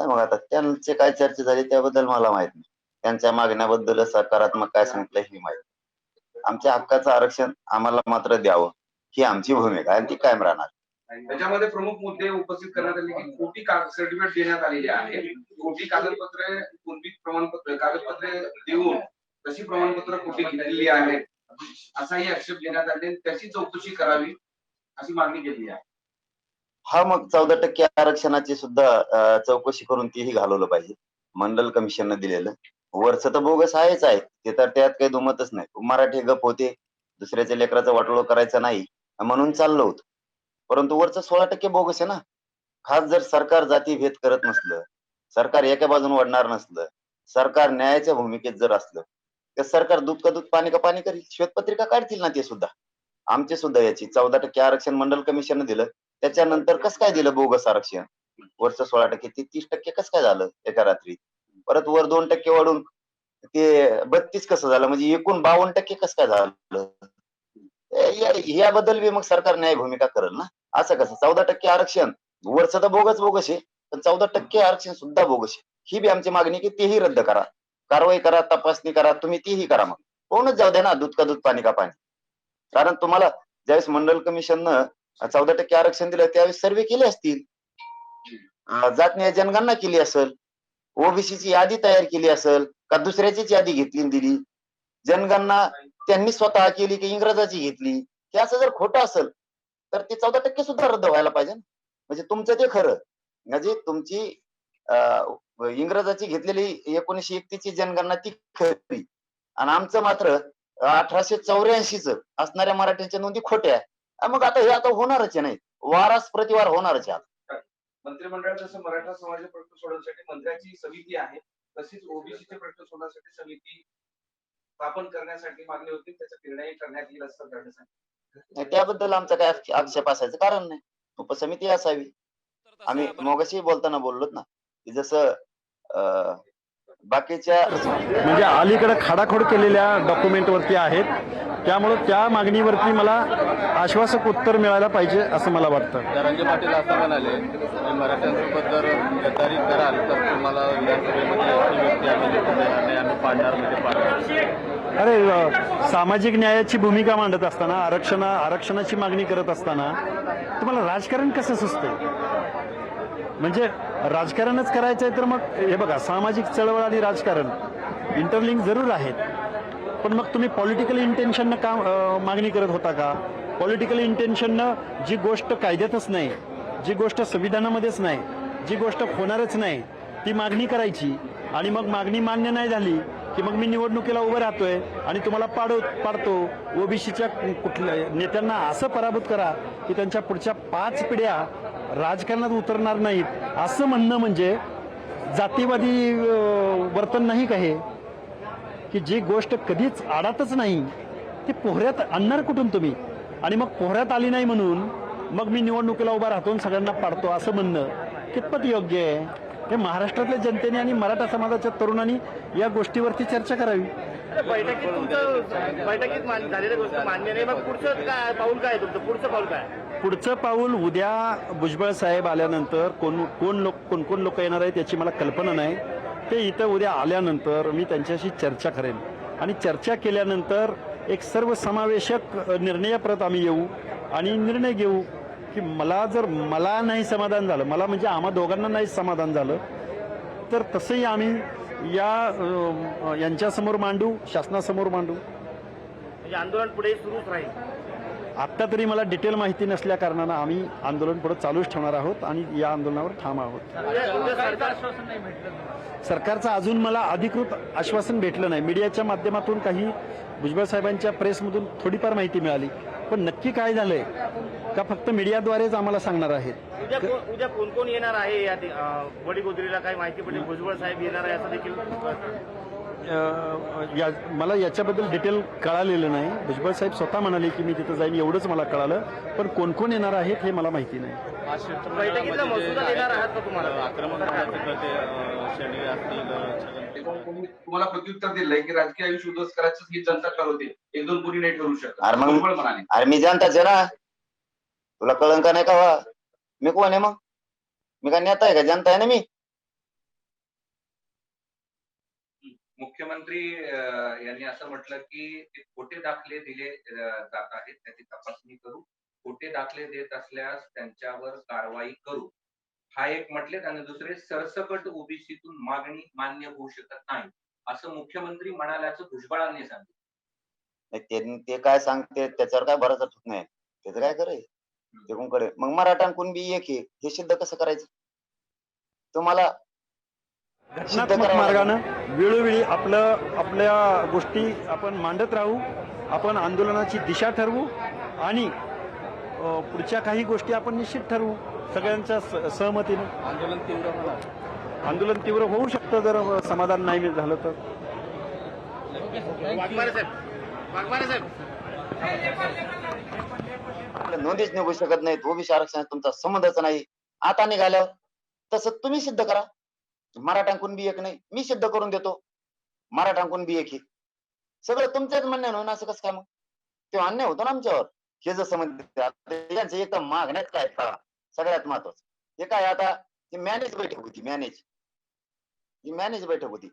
नाही मग आता. त्यांचे काय चर्चा झाली त्याबद्दल मला माहीत नाही. त्यांच्या मागण्याबद्दल सकारात्मक काय सांगितलं हे माहीत आमच्या हक्काचं आरक्षण आम्हाला मात्र द्यावं ही आमची भूमिका आणि ती कायम राहणार. त्याच्यामध्ये प्रमुख मुद्दे उपस्थित करण्यात आले की खोटी सर्टिफिकेट देण्यात आलेली आहे. खोटी कागदपत्रे पूर्वी प्रमाणपत्र कागदपत्रे देऊन तशी प्रमाणपत्र खोटी घेतलेली आहेत. असाही आक्षेप घेण्यात आले. त्याची चौकशी करावी अशी मागणी केली आहे. हा मग चौदा टक्के आरक्षणाची सुद्धा चौकशी करून तीही घालवलं पाहिजे. मंडल कमिशननं दिलेलं. वरच तर बोगस आहेच आहे. ते तर त्यात काही दुमतच नाही. मराठी गप होते. दुसऱ्याच्या लेकराचा वाटोळ करायचा नाही. म्हणून चाललं होतो. परंतु वरचं सोळा टक्के बोगस आहे ना. खास जर सरकार जाती भेद करत नसलं सरकार एका बाजून वाढणार नसलं सरकार न्यायाच्या भूमिकेत जर असलं तर सरकार दूध का दूध पाणी का पाणी करील? श्वेतपत्रिका काढतील ना ते सुद्धा. आमचे सुद्धा याची चौदा टक्के आरक्षण मंडल कमिशननं दिलं. त्याच्यानंतर कसं काय दिलं बोगस आरक्षण? वरचं सोळा टक्के ते तीस टक्के कसं काय झालं एका रात्री? परत वर दोन टक्के वाढून ते बत्तीस कसं झालं? म्हणजे एकूण बावन्न टक्के कसं काय झालं? याबद्दल बी मग सरकार न्याय भूमिका करेल ना? असं कसं? चौदा टक्के आरक्षण. वरचं तर बोगस बोगस आहे पण चौदा टक्के आरक्षण सुद्धा बोगस आहे. ही बी आमची मागणी की तेही रद्द करा. कारवाई करा तपासणी करा तुम्ही तीही करा मग. कोणच जाऊ द्या ना दूध का दूध पाणी का पाणी. कारण तुम्हाला ज्यावेळेस मंडल कमिशननं चौदा टक्के आरक्षण दिलं त्यावेळेस सर्वे केले असतील. अं, जनगणना केली असेल ओबीसीची यादी तयार केली असेल का दुसऱ्याचीच यादी घेतली दिली? जनगणना त्यांनी स्वतः केली की इंग्रजाची घेतली? हे असं जर खोटं असेल तर ते चौदा टक्के सुद्धा रद्द व्हायला पाहिजे ना. म्हणजे तुमचं ते खरं. म्हणजे तुमची इंग्रजाची घेतलेली एकोणीशे एकतीची जनगणना ती खरी. आणि आमचं मात्र अठराशे चौऱ्याऐंशीच असणाऱ्या मराठ्यांच्या नोंदी खोट्या मग आता हे आता होणारच आहे नाही. वारास प्रतिवार होणारच आहे आता. मंत्रिमंडळात जसं मराठा समाजाचे प्रश्न सोडवण्यासाठी मंत्र्याची समिती आहे तशीच ओबीसीचे प्रश्न सोडवण्यासाठी समिती स्थापन करण्यासाठी मागणी होती. त्याचा निर्णय करण्यात येईल असं सरकारने सांगितलं. नाही, त्याबद्दल आमचा काय आक्षे- आक्षेप असायचं कारण नाही. उपसमिती असावी. आम्ही मगाशी बोलताना बोललोत ना की जसं अं, बाकीच्या म्हणजे अलीकडे खाडाखोड केलेल्या डॉक्युमेंट वरती आहेत. त्यामुळे त्या मागणीवरती मला आश्वासक उत्तर मिळायला पाहिजे असं मला वाटतं. जरांगे पाटील असं म्हणाले की मराठ्यांसोबत जर गद्दारी कराल तर तुम्हाला विधानसभेमध्ये अशी व्यक्ती आम्ही निवडून देणार नाही आम्ही पाडणार म्हणजे पाडणार अरे अ, सामाजिक न्यायाची भूमिका मांडत असताना आरक्षण आरक्षणाची मागणी करत असताना तुम्हाला राजकारण कसं सुचतं म्हणजे राजकारणच करायचं आहे तर मग हे बघा सामाजिक चळवळ आणि राजकारण इंटरलिंक जरूर आहेत. पण मग तुम्ही पॉलिटिकल इंटेन्शननं का मागणी करत होता का? पॉलिटिकल इंटेन्शननं जी गोष्ट कायद्यातच नाही जी गोष्ट संविधानामध्येच नाही जी गोष्ट होणारच नाही ती मागणी करायची. आणि मग मागणी मान्य नाही झाली की मग मी निवडणुकीला उभं राहतोय आणि तुम्हाला पाडव पाडतो. ओबीसीच्या कुठल्या नेत्यांना असं पराभूत करा की त्यांच्या पुढच्या पाच पिढ्या राजकारणात उतरणार नाहीत. असं म्हणणं म्हणजे जातीवादी वर्तन नाही का हे? की जी गोष्ट कधीच आडातच नाही ती पोहऱ्यात आणणार कुठून तुम्ही? आणि मग पोहऱ्यात आली नाही म्हणून मग मी निवडणुकीला उभा राहतो सगळ्यांना पाडतो असं म्हणणं कितपत योग्य आहे? हे महाराष्ट्रातल्या जनतेने आणि मराठा समाजाच्या तरुणांनी या गोष्टीवरती चर्चा करावी. बैठकीत तुमचं बैठकीत झालेली गोष्ट मान्य नाही. मग पुढचं काय पाऊल काय तुमचं? पुढचं पाऊल काय? पुढचं पाऊल उद्या भुजबळ साहेब आल्यानंतर कोण कोण लोक कोण कोण लोक येणार आहेत याची मला कल्पना नाही. ते इथं उद्या आल्यानंतर मी त्यांच्याशी चर्चा करेन. आणि चर्चा केल्यानंतर एक सर्वसमावेशक निर्णयाप्रत आम्ही येऊ. आणि निर्णय घेऊ की मला जर मला नाही समाधान झालं मला म्हणजे आम्हा दोघांना नाही समाधान झालं तर तसंही आम्ही या यांच्यासमोर मांडू शासनासमोर मांडू. म्हणजे आंदोलन पुढे सुरूच राहील. आत्ता तरी मला डिटेल माहिती नसल्या कारणानं आम्ही आंदोलन पुढे चालूच ठेवणार आहोत आणि या आंदोलनावर ठाम आहोत. सरकारचं अजून मला अधिकृत आश्वासन भेटलं नाही. मीडियाच्या माध्यमातून काही भुजबळ साहेबांच्या प्रेसमधून थोडीफार माहिती मिळाली. पण नक्की काय झालंय का फक्त मीडियाद्वारेच आम्हाला सांगणार आहेत? उद्या कोण- कोण येणार आहे या ठि- काही माहिती पडली? भुजबळ साहेब येणार आहे असं देखील या मला याच्याबद्दल डिटेल कळालेलं नाही. भुजबळ साहेब स्वतः म्हणाले की मी तिथं जाईन एवढंच मला कळालं. पण कोण कोण येणार आहेत हे मला माहिती नाही. तुम्हाला? प्रत्युत्तर दिलंय की राजकीय आयुष्य उद्ध्वस्त करायचं ही जनता ठरवते. एक दोन कोणी नाही ठरवू शकत. अरे मी जनताच आहे ना तुला कळन का नाही का? मी कोण आहे मग? मी काय नेता आहे का? जनता आहे ना मी? मुख्यमंत्री यांनी असं म्हटलं की ते खोटे दाखले दिले जात आहेत त्याची तपासणी करू. खोटे दाखले देत असल्यास त्यांच्यावर कारवाई करू. हा एक म्हटले आणि दुसरे सरसकट ओबीसीतून मागणी मान्य होऊ शकत नाही असं मुख्यमंत्री म्हणाल्याचं भुजबळांनी सांगितलं. ते काय सांगते त्याच्यावर काय भरोसा होत नाही. त्याचं काय करे ते कोण करे मग मराठा आणि कुणबी एक हे सिद्ध कसं करायचं? तुम्हाला घटनात्मक मार्गानं वेळोवेळी आपलं आपल्या गोष्टी आपण मांडत राहू आपण आंदोलनाची दिशा ठरवू आणि पुढच्या काही गोष्टी आपण निश्चित ठरवू सगळ्यांच्या स- सहमतीनं. आंदोलन तीव्र होणार. आंदोलन तीव्र होऊ शकतं जर समाधान नाही झालं तर. नोंदीच निघू शकत नाहीत. ओबीसी आरक्षणात तुमचा संबंधच नाही. आता निघाल्यावर तसं तुम्ही सिद्ध करा. मराठांकून बी एक नाही. मी सिद्ध करून देतो. मराठांकून बी एक ही. सगळं तुमचंच म्हणणं होणं असं कसं काय मग? ते अन्याय होतो ना आमच्यावर. हे जसं म्हणते आता यांचं एकदम मागण्यात काय कळा. सगळ्यात महत्वाचं. हे काय आता? ती मॅनेज बैठक होती मॅनेज. ही मॅनेज बैठक होती.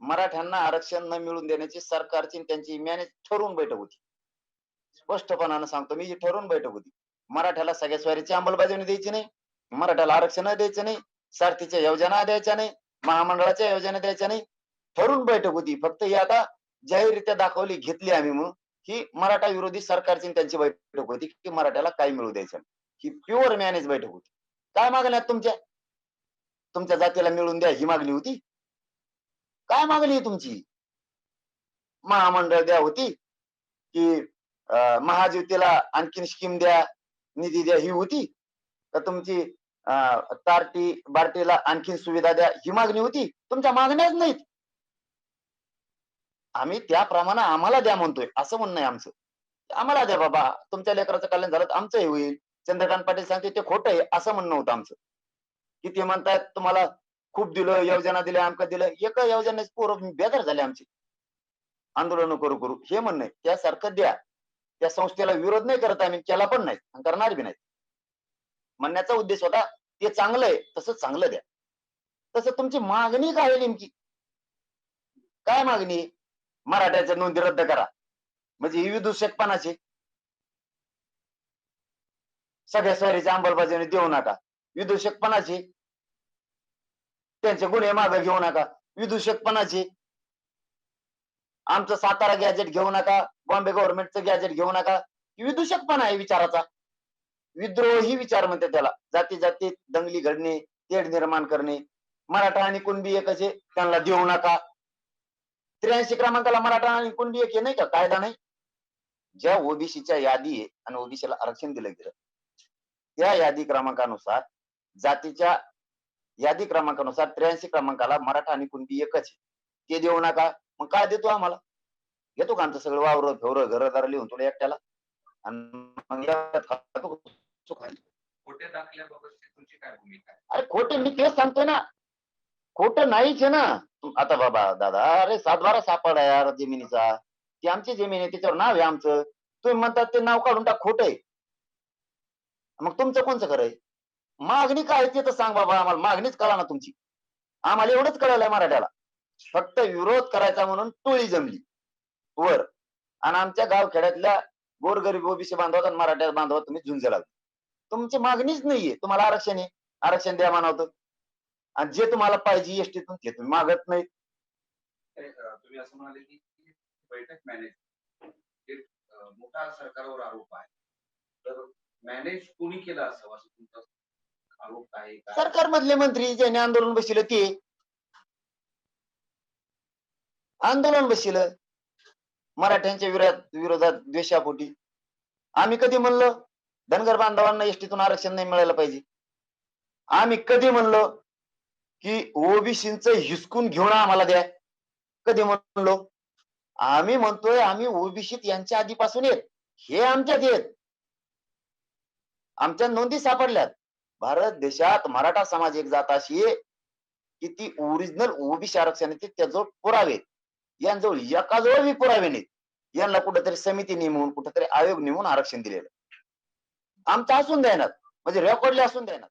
मराठ्यांना आरक्षण न मिळून देण्याची सरकारची त्यांची मॅनेज ठरवून बैठक होती. स्पष्टपणानं सांगतो मी ही ठरवून बैठक होती. मराठ्याला सगळ्या स्वारीची अंमलबजावणी द्यायची नाही. मराठ्याला आरक्षण द्यायचं नाही. सारथीच्या योजना द्यायच्या नाही महामंडळाच्या योजना द्यायच्या नाही. ठरून बैठक होती. फक्त ही आता जाहीररित्या दाखवली घेतली आम्ही म्हणून ही मराठा विरोधी सरकारची त्यांची बैठक होती की मराठ्याला काय मिळू द्यायचं नाही. ही प्युअर मॅनेज बैठक होती. काय मागण्यात तुमच्या? तुमच्या जातीला मिळून द्या ही मागणी होती. काय मागणी तुमची? महामंडळ द्या होती की अं, महाज्योतीला आणखीन स्कीम द्या निधी द्या ही होती. तर तुमची तारटी बार्टीला आणखीन सुविधा द्या. ही मागणी होती. तुमच्या मागण्याच नाहीत. आम्ही त्याप्रमाणे आम्हाला द्या म्हणतोय. असं म्हणणं आहे आमचं. आम्हाला द्या बाबा. तुमच्या लेकराचं कल्याण झालं तर आमचं हे होईल. चंद्रकांत पाटील सांगते ते खोटं आहे. असं म्हणणं होतं आमचं. की ते म्हणतात तुम्हाला खूप दिलं योजना दिल्या आमक दिलं एका योजनेच पोर बेदर झाले आमचे. आंदोलन करू करू. हे म्हणणं आहे. त्यासारखं द्या. त्या संस्थेला विरोध नाही करत आम्ही. केला पण नाही. करणार बी नाही म्हणण्याचा उद्देश होता ते चांगलं आहे तसं चांगलं द्या. तसं तुमची मागणी काय नेमकी? काय मागणी आहे? मराठ्याच्या नोंदी रद्द करा. म्हणजे ही विदूषकपणाची. सगळ्या स्वारीच्या अंमलबजावणी देऊ नका. विदूषकपणाची. त्यांचे गुन्हे मागे घेऊ नका. विदूषकपणाची. आमचं सातारा गॅजेट घेऊ नका. बॉम्बे गव्हर्नमेंटचं गॅजेट घेऊ नका. विदूषकपणा आहे विचाराचा. विद्रोही विचार म्हणते त्याला. जाती जातीत दंगली घडणे तेढ निर्माण करणे. मराठा आणि कुणबी एकच आहे त्यांना देऊ नका. त्र्याऐंशी क्रमांकाला मराठा आणि कुणबी एक हे नाही का? कायदा नाही? ज्या ओबीसीच्या यादी आहे आणि ओबीसीला आरक्षण दिलं गेलं त्या यादी क्रमांकानुसार जातीच्या यादी क्रमांकानुसार त्र्याऐंशी क्रमांकाला मराठा आणि कुणबी एकच आहे. ते देऊ नका. मग काय देतो आम्हाला? घेतो का आमचं सगळं वावर फेवर घरदार लिहून तुला एकट्याला? आणि आहे? अरे खोटे मी तेच सांगतोय ना. खोटं नाहीच आहे ना. आता बाबा दादा अरे सातबारा सापडा यार जमिनीचा. ती आमची जमीन आहे त्याच्यावर नाव आहे आमचं. तुम्ही म्हणतात ते नाव काढून टाक खोट आहे. मग तुमचं कोणचं खरं आहे? मागणी काय आहे ते तर सांग बाबा आम्हाला. मागणीच कळा ना तुमची. आम्हाला एवढंच कळालंय मराठ्याला. फक्त विरोध करायचा म्हणून टोळी जमली. वर. आणि आमच्या गावखेड्यातल्या गोरगरीब ओबीसी बांधवात आणि मराठ्या बांधवात तुम्ही झुंज लागले. तुमची मागणीच नाहीये. तुम्हाला आरक्षण आहे. आरक्षण द्या म्हणावतं आणि जे तुम्हाला पाहिजे एसटीतून ते तुम्ही मागत नाही तुम्ही असं म्हणाले की बैठक मॅनेज मोठा सरकारवर आरोप आहे. तर मॅनेज कोणी केलं असावं असं तुमचा आरोप आहे का? सरकारमधले मंत्री ज्यांनी आंदोलन बसले ते. आंदोलन बसलं मराठ्यांच्या विरोधात विरोधात द्वेषापोटी. आम्ही कधी म्हणलो? धनगर बांधवांना एसटीतून आरक्षण नाही मिळायला पाहिजे. आम्ही कधी म्हणलो की ओबीसीच हिसकून घेऊन आम्हाला द्या. कधी म्हणलो? आम्ही म्हणतोय आम्ही ओबीसीत यांच्या आधीपासून येत. हे आमच्यात येत. आमच्या नोंदी सापडल्यात. भारत देशात मराठा समाज एक जात अशी आहे की ती ओरिजिनल ओबीसी आरक्षणाचे त्याजवळ पुरावे यांजवळ एकाजवळ बी पुरावे नाहीत. यांना कुठेतरी समिती नेमून कुठेतरी आयोग नेमून आरक्षण दिलेलं आमचं असून देणार. म्हणजे रेकॉर्डले असून देणार.